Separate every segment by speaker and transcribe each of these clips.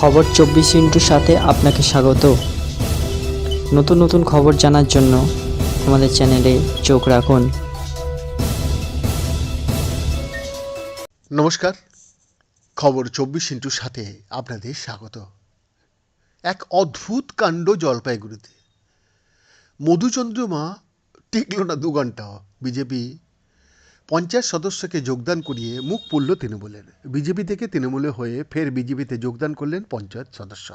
Speaker 1: খবর চব্বিশ ইন্টুর সাথে আপনাকে স্বাগত। নতুন নতুন খবর জানার জন্য আমাদের চ্যানেলে চোখ রাখুন।
Speaker 2: নমস্কার। খবর চব্বিশ ইন্টুর সাথে আপনাদের স্বাগত। এক অদ্ভুত কাণ্ড জলপাইগুড়িতে। মধুচন্দ্রমা টিকল না দু ঘণ্টা বিজেপি পঞ্চায়েত সদস্যকে যোগদান করিয়ে মুখ পড়ল তৃণমূলের। বিজেপি থেকে তৃণমূলে হয়ে ফের বিজেপিতে যোগদান করলেন পঞ্চায়েত সদস্য।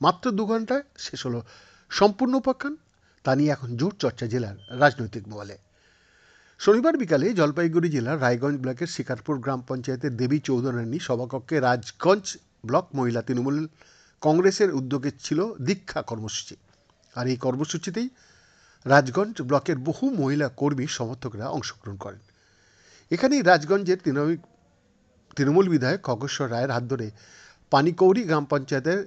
Speaker 2: মাত্র দু ঘন্টায় শেষ হলো। সম্পূর্ণ উপাখ্যান? তা নিয়ে এখন জোর চর্চা জেলার রাজনৈতিক মহলে। শনিবার বিকালে জলপাইগুড়ি জেলার রায়গঞ্জ ব্লকের শিকারপুর গ্রাম পঞ্চায়েতের দেবী চৌধুরানী সভাকক্ষে রাজগঞ্জ ব্লক মহিলা তৃণমূল কংগ্রেসের উদ্যোগে ছিল দীক্ষা কর্মসূচি। আর এই কর্মসূচিতেই রাজগঞ্জ ব্লকের বহু মহিলা কর্মী সমর্থকরা অংশগ্রহণ করেন। এখানেই রাজগঞ্জের তৃণমূল তৃণমূল বিধায়ক খগেশ্বর রায়ের হাত ধরে পানিকৌড়ি গ্রাম পঞ্চায়েতের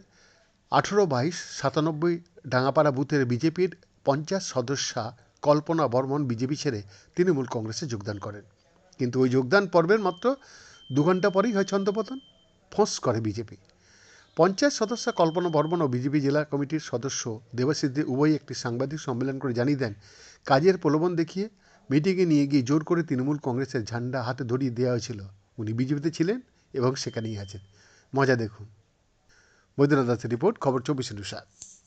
Speaker 2: আঠেরো বাইশ সাতানব্বই ডাঙ্গাপাড়া বুথের বিজেপির পঞ্চাশ সদস্যা কল্পনা বর্মন বিজেপি ছেড়ে তৃণমূল কংগ্রেসে যোগদান করেন। কিন্তু ওই যোগদান পর্বের মাত্র দু ঘণ্টা পরেই হয় ছন্দপতন ফোঁস করে বিজেপি। পঞ্চায়েত সদস্য কল্পনা বর্মন ও বিজেপি জেলা কমিটির সদস্য দেবাসিদ্ধি উভয়ই একটি সাংবাদিক সম্মেলন করে জানিয়ে দেন, কাজের প্রলোভন দেখিয়ে মিটিংয়ে নিয়ে গিয়ে জোর করে তৃণমূল কংগ্রেসের ঝান্ডা হাতে ধরিয়ে দেওয়া হয়েছিল। উনি বিজেপিতে ছিলেন এবং সেখানেই আছেন। মজা দেখুন। বৈদ্যনাথ দাসের রিপোর্ট, খবর চব্বিশ সাত